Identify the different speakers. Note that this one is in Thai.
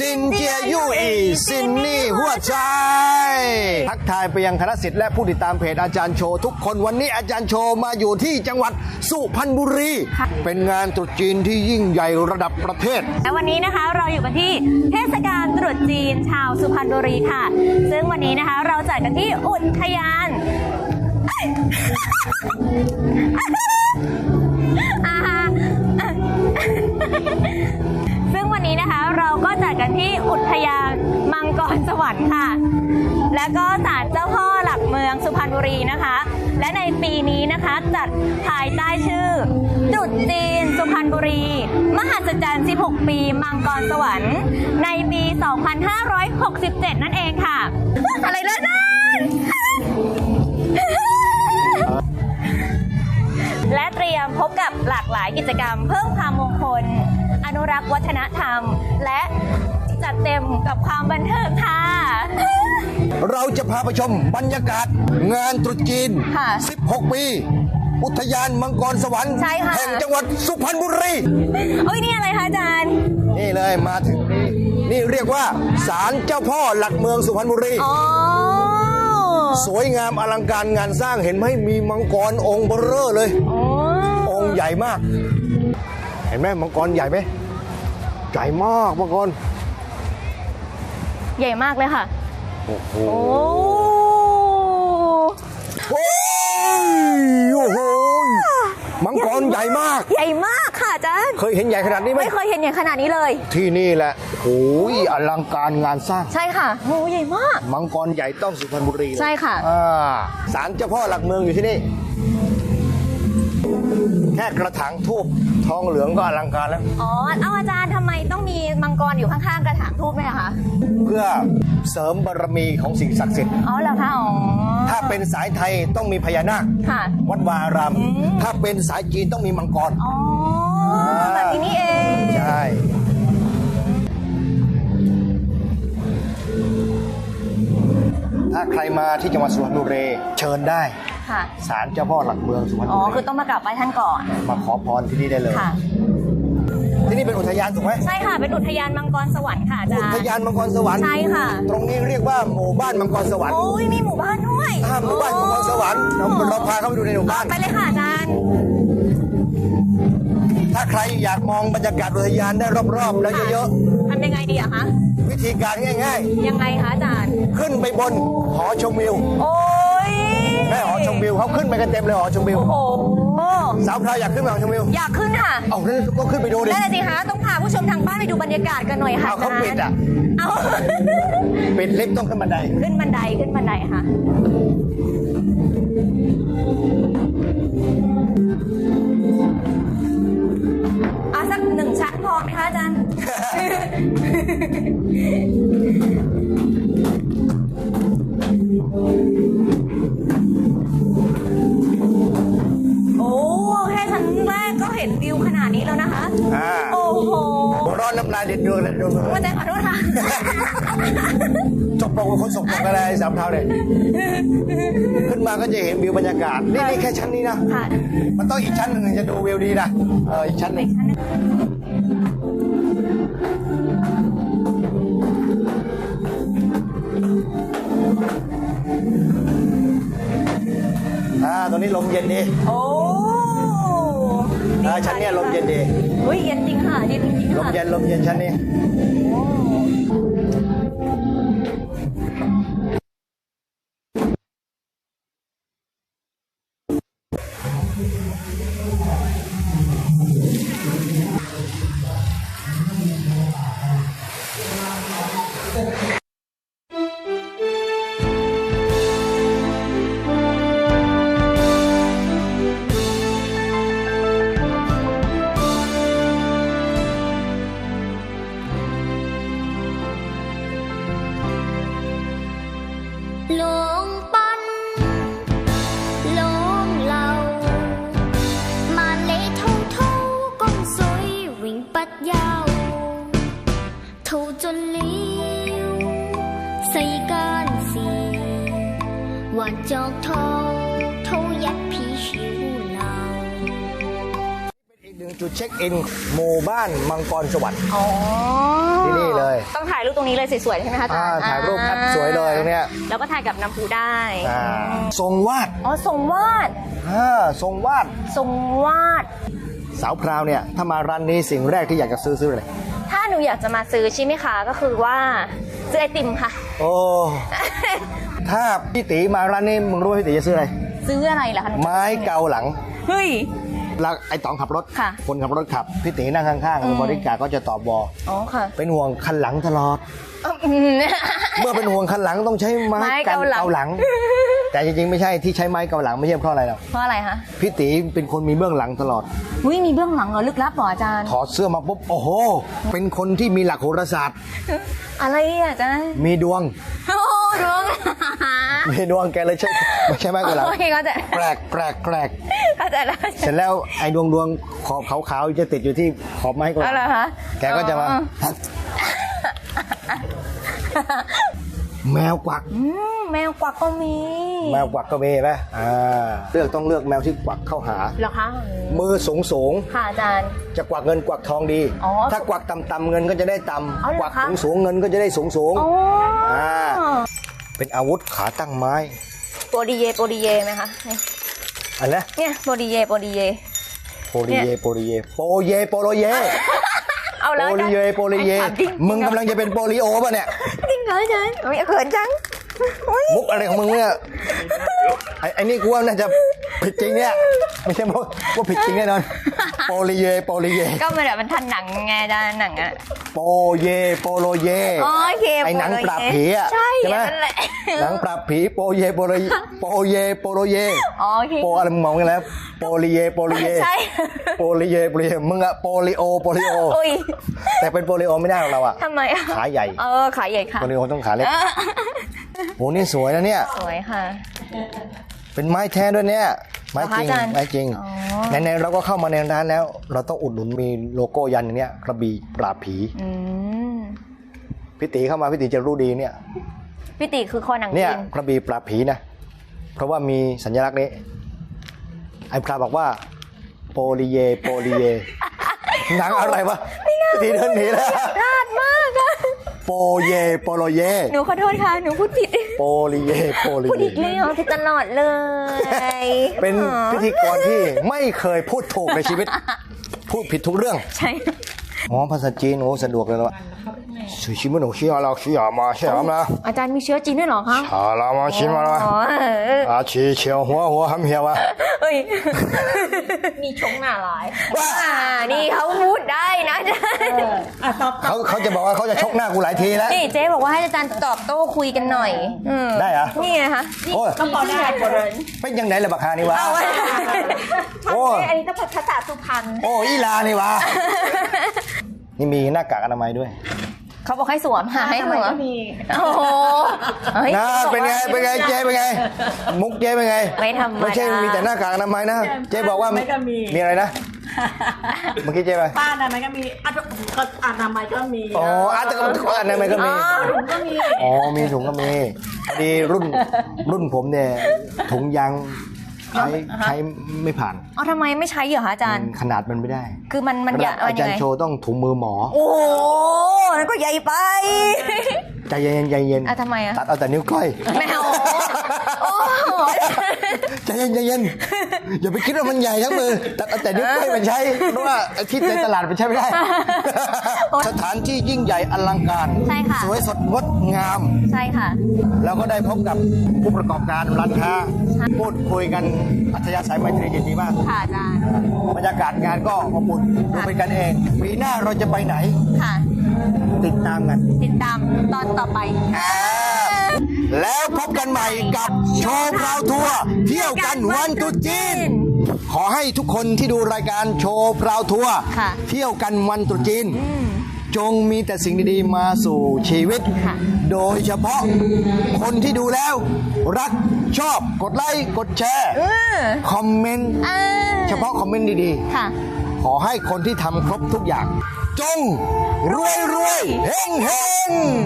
Speaker 1: ซินเจียยู่อีซินนี่หัวใจ ทักทายไปยังคณะสิทธิ์และผู้ติดตามเพจอาจารย์โชว์ทุกคนวันนี้อาจารย์โชว์มาอยู่ที่จังหวัดสุพรรณบุรี เป็นงานตรุษจีนที่ยิ่งใหญ่ระดับประเทศ
Speaker 2: และวันนี้นะคะเราอยู่กันที่เทศกาลตรุษจีนชาวสุพรรณบุรีค่ะ ซึ่งวันนี้นะคะเราจัดกันที่อุทยานเอ้ยอ่า กรสวรรค์ค่ะ และก็ศาลเจ้าพ่อหลักเมืองสุพรรณบุรีนะคะ และในปีนี้นะคะจัดภายใต้ชื่อจุดจีนสุพรรณบุรี มหัศจรรย์ 16 ปี มังกรสวรรค์ ในปี 2567 นั่นเองค่ะ อะไรเลยนั่น และเตรียมพบกับหลากหลายกิจกรรม เพิ่มความมงคล อนุรักษ์วัฒนธรรม และจัดเต็มกับความบันเทิงค่ะ
Speaker 1: เราจะพาไปชมบรรยากาศงานตรุษจีน
Speaker 2: ค่ะ
Speaker 1: 16 ปี อุทยานมังกรสวรรค์
Speaker 2: ใช่ค่ะ
Speaker 1: แห่งจังหวัดสุพรรณบุรี
Speaker 2: เอ้ยนี่อะไรคะอาจารย์
Speaker 1: นี่เลยมาถึงนี่นี่เรียกว่าศาลเจ้าพ่อหลักเมืองสุพรรณบุรี
Speaker 2: อ๋อ
Speaker 1: สวยงามอลังการงานสร้างเห็นไหมมีมังกรองค์เบอเร่อเลย
Speaker 2: โอ้
Speaker 1: องค์ใหญ่มาก เห็นไหมมังกรใหญ่ไหมใหญ่มากมังกร
Speaker 2: ใหญ่มากเลยค่ะ
Speaker 1: โอ้โห
Speaker 2: โอ้
Speaker 1: โอ้ยโอ้โหมังกรใหญ่มาก
Speaker 2: ใหญ่มากค่ะอาจารย์
Speaker 1: เคยเห็นใหญ่ขนาดนี้ไหม
Speaker 2: ไม่เคยเห็นอย่างขนาดนี้เลย
Speaker 1: ที่นี่แหละ โอ้ยอลังการงานสร้าง
Speaker 2: ใช่ค่ะโอ้ใหญ่มาก
Speaker 1: มังกรใหญ่ต้องสุพรรณบุรีเลย
Speaker 2: ใช่ค่ะ
Speaker 1: อ่าศาลเจ้าพ่อหลักเมืองอยู่ที่นี่ แค่กระถางทูบทองเหลืองก็อลังการแล้ว
Speaker 2: อ๋อ เอาอาจารย์ทำไมต้องมีมังกรอยู่ข้างๆกระถางทูบไหมอะคะ
Speaker 1: เพื่อเสริมบารมีของสิ่งศักดิ์สิทธิ์
Speaker 2: อ๋อเหรอคะ อ๋อ
Speaker 1: ถ้าเป็นสายไทยต้องมีพญานาค
Speaker 2: ค่ะ
Speaker 1: วัดวาอาราม ถ้าเป็นสายจีนต้องมีมังกร
Speaker 2: อ๋อ แบบนี้นี่เอง
Speaker 1: ใช่ ถ้าใครมาที่จังหวัดสุพรรณบุรีเชิญได้
Speaker 2: ค่ะ
Speaker 1: ศาลเจ้าพ่อหลักเมืองสุพรรณ
Speaker 2: อ๋อ
Speaker 1: บุ
Speaker 2: คื
Speaker 1: รี
Speaker 2: อต้องมากราบไหว้ท่านก่อน
Speaker 1: มาขอพรที่นี่ได้เลย
Speaker 2: ค่ะ
Speaker 1: ที่นี่เป็นอุทยานถูกไหม
Speaker 2: ใช่ค่ะ เป็นอุทยานมังกรสวรรค์ค่ะอาจาร
Speaker 1: อุ
Speaker 2: ย์
Speaker 1: ทยานมังกรสวรรค์
Speaker 2: ใช่ค่ะ
Speaker 1: ตรงนี้เรียกว่าหมู่บ้านมังกรสวรรค์
Speaker 2: โอ้ยมีหมู่บ้านด้วย
Speaker 1: อ่าหมู่บ้านมังกรสวรรค์เราเราพาเข้าไปดูในหมู่บ้าน
Speaker 2: ไปเลยค่ะอาจารย์
Speaker 1: ถ้าใครอยากมองบรรยากาศอุทยานได้รอบๆ แล้วเยอะ
Speaker 2: ทำยังไงดีอะคะ
Speaker 1: ๆวิ ธีการง่าย
Speaker 2: ยังไงคะอาจารย์
Speaker 1: ๆ ขึ้นไปบนหอชมวิว
Speaker 2: โอ้ย
Speaker 1: แม่หอชมวิวเขาขึ้นไปกันเต็มเลยหอชมวิว
Speaker 2: โอ้โห
Speaker 1: สาวพราวอยากขึ้นไปหอชมวิว
Speaker 2: อยากขึ้นค่ะ
Speaker 1: เอานั่นก็ขึ้นไปดูดิ
Speaker 2: นั่นแหละสิคะต้องพาผู้ชมทางบ้านไปดูบรรยากาศกันหน่อยค่ะ
Speaker 1: เอาเขา
Speaker 2: จรย์
Speaker 1: ปิดอะ
Speaker 2: เอา
Speaker 1: ปิดลิฟต์ต้องขึ้นบันได
Speaker 2: ขึ้นบันไดขึ้นบันไดค่ะเอาสักหนึ่งชั้นพอไหมคะอาจารย์ โอ้แค่ชั้นแรกก็เห็นวิวขนาดนี้แล้วนะคะ
Speaker 1: อ่า
Speaker 2: โอ้โห
Speaker 1: ร้อนน้ำลายเด็ดดวงเลยดวง
Speaker 2: อาจารย์ขอโทษค่ะ
Speaker 1: จบปกกับคนส่งปกอะไรสามเท้าเนี่ยขึ้นมาก็จะเห็นวิวบรรยากาศ นี่นี่แค่ชั้นนี้นะ
Speaker 2: ค่ะ
Speaker 1: มันต้องอีกชั้นหนึ่งถึงจะดูวิวดีนะเอออีกชั้นหนึ่งอ่าตรง นี้ลมเย็นดี
Speaker 2: โอ้
Speaker 1: อ่าชั้นเนี้ยลมเย็นดี
Speaker 2: อุ้ยเย็นจริงค่ะเย็นจริง
Speaker 1: ลม
Speaker 2: ค่ะ
Speaker 1: เย็นลมเย็นชั้นนี้
Speaker 3: 龍 ถูจนเลี้ยวใส่
Speaker 1: กดึงจุดเช็คอินหมู่บ้านมังกรสวรรค์ที่นี่เลย
Speaker 2: ต้องถ่ายรูปตรงนี้เลยสวยๆใช่ไหมคะอาจา
Speaker 1: อ่าร
Speaker 2: ย์
Speaker 1: ถ่ายรูปครับสวยเลยตรงเนี้ย
Speaker 2: แล้วก็ถ่ายกับน้ำพุได้
Speaker 1: ทรงวาด
Speaker 2: อ๋อทรงวาด
Speaker 1: ทรงวาด
Speaker 2: ทรงวาด
Speaker 1: สาวพราวเนี่ยถ้ามาร้านนี้สิ่งแรกที่อยากจะซื้อซื้ออะไร
Speaker 2: หนูอยากจะมาซื้อใช่ไหมคะ ก็คือว่าซื้อไอติมค่ะ
Speaker 1: โอ้ ถ้าพี่ตีมาร้านนี้มึงรู้ว่าพี่ตีจะซื้ออะไร
Speaker 2: ซื้ออะไรล่ะคะหนูจะ
Speaker 1: ไม้เกาหลัง
Speaker 2: เฮ้ย
Speaker 1: แล้วไอ้ต๋องขับรถ
Speaker 2: ค่ะ
Speaker 1: คนขับรถขับ พี่ตีนั่งข้าง
Speaker 2: อืม
Speaker 1: ๆ บริการก็จะตอบบอ
Speaker 2: อ๋อค่ะ
Speaker 1: เป็นห่วงคันหลังตลอด
Speaker 2: อืม
Speaker 1: เมื่อเป็นห่วงคันหลังต้องใช้ไม้
Speaker 2: ไม้
Speaker 1: กัน
Speaker 2: เกาหลัง
Speaker 1: เกาหลัง แต่จริงๆไม่ใช่ที่ใช้ไม้เกาหลังไม่ใช่เพราะอะไรหรอก
Speaker 2: เพราะอะไรคะ
Speaker 1: พี่ตีเป็นคนมีเบื้องหลังตลอด
Speaker 2: อุ้ยมีเบื้องหลังเหรอลึกลับเหรออาจารย์
Speaker 1: ถอดเสื้อมาปุ๊บโอ้โห เป็นคนที่มีหลักโหราศาสตร์
Speaker 2: อะไรอะอาจารย์
Speaker 1: มีดวง
Speaker 2: โอ้ดวง
Speaker 1: มีดวงแกเลยใช่ไม่ใช่ไม้เกาหลัง
Speaker 2: โอเคเข้าใจ
Speaker 1: แปลกแปลกแปลก
Speaker 2: เข้าใจแล้ว
Speaker 1: เสร็จแล้วไอ้ดวงดวงขอบขาวๆจะติดอยู่ที่ขอบไม้เกาห
Speaker 2: อะไร
Speaker 1: ลัง
Speaker 2: คะ
Speaker 1: แกก็จะมา
Speaker 2: อ๋อ
Speaker 1: แมวกวัก
Speaker 2: อืมแมวกวักก็มี
Speaker 1: แมวกวักก็มีไหมอ่าเลือกต้องเลือกแมวที่กวักเข้าหา
Speaker 2: เหรอคะ
Speaker 1: มือสูงสูง
Speaker 2: ค่ะอาจารย์
Speaker 1: ๆจะกวักเงินกวักทองดี
Speaker 2: อ๋อ
Speaker 1: ถ้ากวักต่ำๆเงินก็จะได้ต่
Speaker 2: เอาเหำรอก
Speaker 1: วัก
Speaker 2: คะ
Speaker 1: สูงสูงๆเงินก็จะได้สูงสูง
Speaker 2: อ๋อ
Speaker 1: อ่า เป็นอาวุธขาตั้งไม้
Speaker 2: โปรดีเยโปรดีเยไหมคะนี่
Speaker 1: อันนะ
Speaker 2: เนี่ยโปรดีเยโปรดีเย
Speaker 1: โปรลิเยโปรลิเยโปเยโปโลเย
Speaker 2: เอา
Speaker 1: โป
Speaker 2: แล้ว
Speaker 1: ลิเยโปลิเย
Speaker 2: ถามจริง
Speaker 1: มึงกำลังจะเป็นโปลิโอป่ะเนี่ย
Speaker 2: จรินเหรออาจารย์โอ้ยเขินจัง
Speaker 1: มุกอะไรของมึงเนี่ยไอ้ไอ้นี่กูว่าน่าจะ ผิดจริงเนี่ยไม่ใช่มุกว่าผิดจริงแน่นอนโปลิเยโปลิเย
Speaker 2: ก็มันแบบมันทันหนังไงอาจารย์หนังอะ
Speaker 1: โปเยโปโลเย
Speaker 2: อ๋อโอเค
Speaker 1: ไอ้หนังปราบผีอะ
Speaker 2: ใช่
Speaker 1: ไหม
Speaker 2: นั่นแหละ
Speaker 1: หนังปราบผีโปเยโปโลเยโปเยโปโลเย
Speaker 2: อ๋อโอเค
Speaker 1: โปอะไรมึงมองกันแล้วโปลิเยโปลิเย
Speaker 2: ใช่
Speaker 1: โปลิเยโปลิเยมึงอะโปลิโอโปลิโอ
Speaker 2: อุ้ย
Speaker 1: แต่เป็นโปลิโอไม่ได้หรอกเราอะ
Speaker 2: ทำไมอะ
Speaker 1: ขาใหญ่
Speaker 2: เออขาใหญ่ค่ะ
Speaker 1: โปลิโอต้องขาเล็กโหนี่สวยนะเนี่ย
Speaker 2: สวยค่ะ
Speaker 1: เป็นไม้แท้ด้วยเนี่ย ไม้จริง
Speaker 2: เหรอคะอาจารย์
Speaker 1: ไม้จริง
Speaker 2: อ๋อ
Speaker 1: ไหนๆเราก็เข้ามาในร้านแล้ว เราต้องอุดหนุนมีโลโก้ยันอย่างเนี้ยกระบี่ปราบผี
Speaker 2: อืม
Speaker 1: พี่ตีเข้ามาพี่ตีจะรู้ดีเนี่ย
Speaker 2: พี่ติคือคอหนัง
Speaker 1: เนี่ย
Speaker 2: จีน
Speaker 1: กระบี่ปราบผีนะเพราะว่ามีสัญลักษณ์นี้ไอ้พระบอกว่า โปลิเย โปลิเยหนังอะไรวะพี่ตีเดินหนีแล้ว
Speaker 2: พลาดมากอะ
Speaker 1: โปเยโปโลเย
Speaker 2: หนูขอโทษค่ะ หนูพูดผิด
Speaker 1: โปลิเยโปลิ
Speaker 2: พูด
Speaker 1: เย
Speaker 2: อีกแล้วผิดตลอดเลย
Speaker 1: เป็นพิธีกรที่ไม่เคยพูดถูกในชีวิต พูดผิดทุกเรื่อง
Speaker 2: ใช่
Speaker 1: อ๋อภาษาจีนโอ้สะดวกเลยละชื่อชิมโนชิอาลาชิอามาชิอามา
Speaker 2: อาจารย์มีเชื้อจีนด้วยเหรอคะ
Speaker 1: ชาลามาชิมาลา
Speaker 2: อ๋อเออ
Speaker 1: อาชีเฉียวหัวหัวหำเหี่ยวอะ
Speaker 2: เฮ้ย
Speaker 4: มีชงหน้าร้าย
Speaker 2: อ่านี่เขาพูด ได้นะอาจารย์
Speaker 4: อะตอบ
Speaker 1: เขาเขาจะบอกว่าเขาจะชกหน้ากูหลายทีแล้ว
Speaker 2: นี่เจ๊บอกว่าให้อาจารย์ตอบโต้คุยกันหน่อยอืม
Speaker 1: ได้เหรอ
Speaker 2: นี่ไงคะ
Speaker 1: โอ้ย
Speaker 4: ต้องบอกได้กว่าเลย
Speaker 1: เป็นยังไงล่ะบักฮานี่วะ
Speaker 2: เอาไว้
Speaker 1: โอ้
Speaker 4: อันนี้ต้องภาษาสุพรรณ
Speaker 1: โอ้อีลานี่วะนี่มีหน้ากากอนามัยด้วย
Speaker 2: เขาบอกให้สวมค่ะให้สวม
Speaker 4: มี
Speaker 2: โอ้โหเฮ้ย
Speaker 1: นะเป็นไงเป็นไงเจ๊เป็นไง มุกเจ๊เป็นไง
Speaker 2: ไม่ธรรมดา
Speaker 1: ไม่ใช่มีแต่หน้ากากอนามัยนะ เจ๊บอกว่ามีมีอะไรนะ เมื่อกี้เจ๊ไป
Speaker 4: ป้าอนามัยก็มีอะก็อนามัยก็มี
Speaker 1: อ๋ออาจจะก็อนามัยก็มี
Speaker 4: ถุงก็มี
Speaker 1: อ๋อมีถุงก็มีพอดีรุ่นรุ่นผมเนี่ย ถุงยางใช้ใช้ไม่ผ่าน
Speaker 2: เอาทำไมไม่ใช้เหรอคะอาจารย์
Speaker 1: ขนาดมันไม่ได้
Speaker 2: คือมันมัน
Speaker 1: เว
Speaker 2: ให
Speaker 1: ลา
Speaker 2: ญ่
Speaker 1: อา
Speaker 2: มัน
Speaker 1: จา
Speaker 2: ยั
Speaker 1: รงย์
Speaker 2: ไง
Speaker 1: โชว์ต้องถุงมือหมอ
Speaker 2: โอ้โหนั่นก็ใหญ่ไป
Speaker 1: ใจเย็นๆใจเย็น
Speaker 2: อะทำไมอะ
Speaker 1: ตัดเอาแต่นิ้วก้อย
Speaker 2: แมวโอ้โห
Speaker 1: ใจเย็นใจเย็นอย่าไปคิดว่ามันใหญ่ทั้งมือตัดเอาแต่นิ้วก้อยมันใช้เพราะว่าไอ้ที่ในตลาดมันใช้ไม่ได้ สถานที่ยิ่งใหญ่อลังการ
Speaker 2: ใช่ค่ะ
Speaker 1: สวยสดงดงาม
Speaker 2: ใช่ค่ะ
Speaker 1: แล้วก็ได้พบกับผู้ประกอบการร้านค้า พูดคุยกันอัธยาศัยไมตรียินดีมาก
Speaker 2: ค่ะอาจารย์
Speaker 1: บรรยากาศงานก็อบอุ่นดูเป็นกันเอง ปีหน้าเราจะไปไหน
Speaker 2: ค่ะ
Speaker 1: ติดตามกัน
Speaker 2: ติดตามตอนต่อไป
Speaker 1: แล้วพบกันใหม่กับโชว์พราวทัวร์เที่ยวกันวันตรุษจีน ขอให้ทุกคนที่ดูรายการโชว์พราวทัวร์
Speaker 2: ค่ะ
Speaker 1: เที่ยวกันวันตรุษจีน จงมีแต่สิ่งดีๆมาสู่ชีวิต
Speaker 2: ค่ะ
Speaker 1: โดยเฉพาะคนที่ดูแล้ว รักชอบกดไลค์กดแชร์
Speaker 2: เออ
Speaker 1: คอมเมนต์
Speaker 2: อ่า
Speaker 1: เฉพาะคอมเมนต์ดี
Speaker 2: ค่ะ
Speaker 1: ๆ ขอให้คนที่ทำครบทุกอย่าง จงรวยรวยๆเฮงเฮงๆ